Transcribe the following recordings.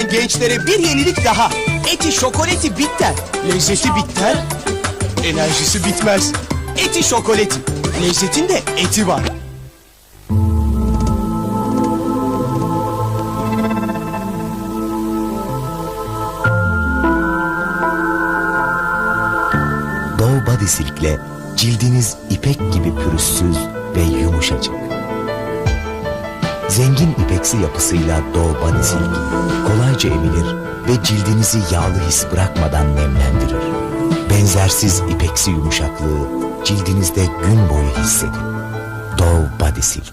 isteyen gençlere bir yenilik daha. Eti şokoleti bitter. Lezzeti bitter. Enerjisi bitmez. Eti şokoleti. Lezzetinde eti var. Dove Body Silk'le cildiniz ipek gibi pürüzsüz ve yumuşacık. Zengin ipeksi yapısıyla Silk kolayca emilir ve cildinizi yağlı his bırakmadan nemlendirir. Benzersiz ipeksi yumuşaklığı cildinizde gün boyu hissedin. Dove Body Silk.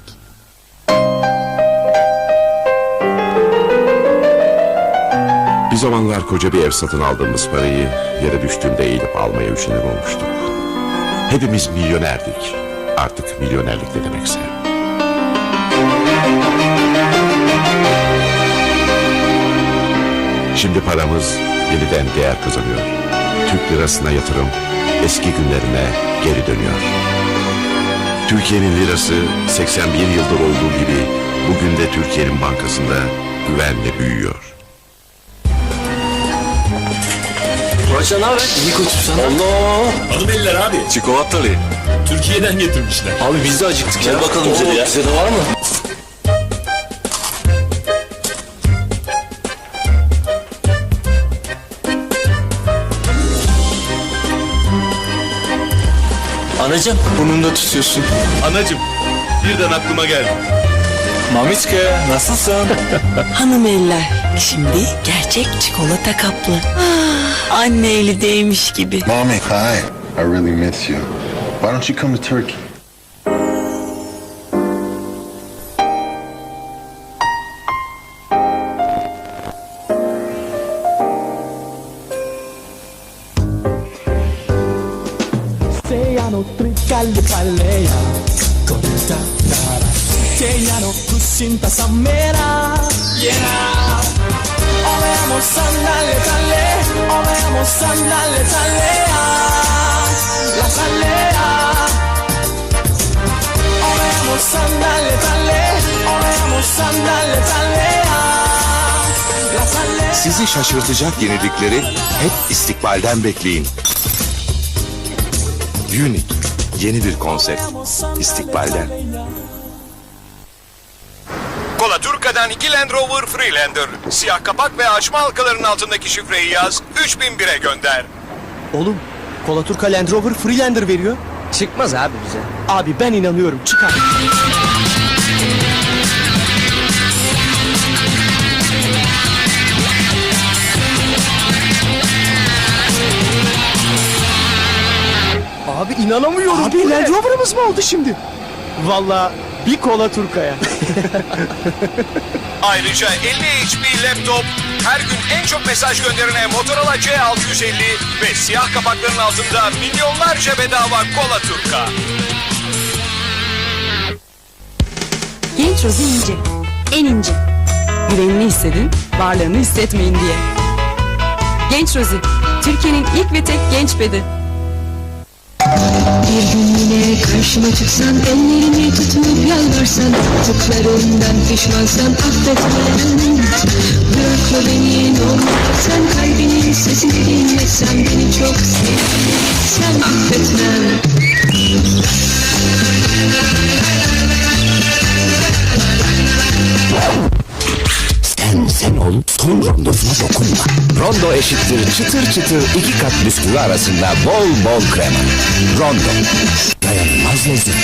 Bir zamanlar koca bir ev satın aldığımız parayı yere düştüğünde eğilip almaya üşenir olmuştuk. Hepimiz milyonerdik. Artık milyonerlik ne demekse. Şimdi paramız yeniden değer kazanıyor. Türk lirasına yatırım eski günlerine geri dönüyor. Türkiye'nin lirası 81 yıldır olduğu gibi bugün de Türkiye'nin bankasında güvenle büyüyor. Paşa ne haber? İyi koçum sana. Allah. Adı belliler abi. Çikolatalı. Türkiye'den getirmişler. Abi biz de acıktık ya. bakalım bize de ya. Bize de var mı? Anacım burnunda tutuyorsun. Anacım birden aklıma geldi. Mamitke nasılsın? Hanım eller. Şimdi gerçek çikolata kaplı. Ah, anne eli değmiş gibi. Mommy, hi. I really miss you. Why don't you come to Turkey? Seiano trikalli palleya Konta nara Seiano kusinta samera Yeah Oveamo sandale talle Oveamo sandale tallea. La tallea. Oveamo sandale talle tallea. La tallea. Sizi şaşırtacak yenilikleri hep istikbalden bekleyin. Unique, yeni bir konsept. İstikbalden. Kola Turka'dan 2 Land Rover Freelander. Siyah kapak ve açma halkalarının altındaki şifreyi yaz. 3001'e gönder. Oğlum Kolaturka Land Rover Freelander veriyor. Çıkmaz abi bize. Abi ben inanıyorum çıkar. Abi inanamıyorum. Abi Land Rover'ımız mı oldu şimdi? Valla bir kola Turka'ya. Ayrıca 50 HP laptop, her gün en çok mesaj gönderene Motorola C650 ve siyah kapakların altında milyonlarca bedava Kola Turka. Genç Rozi ince. En ince. Güvenini hissedin, varlığını hissetmeyin diye. Genç Rozi, Türkiye'nin ilk ve tek genç bedi. Bir gün yine karşıma çıksan Ellerimi tutup yalvarsan Yaptıklarından pişmansan affetmem Bırakma beni ne olur. Sen kalbinin sesini dinlesen Beni çok sevsen Sen ol, son rondosuna dokunma. Rondo eşittir çıtır çıtır iki kat bisküvi arasında bol bol krema. Rondo, dayanılmaz lezzet.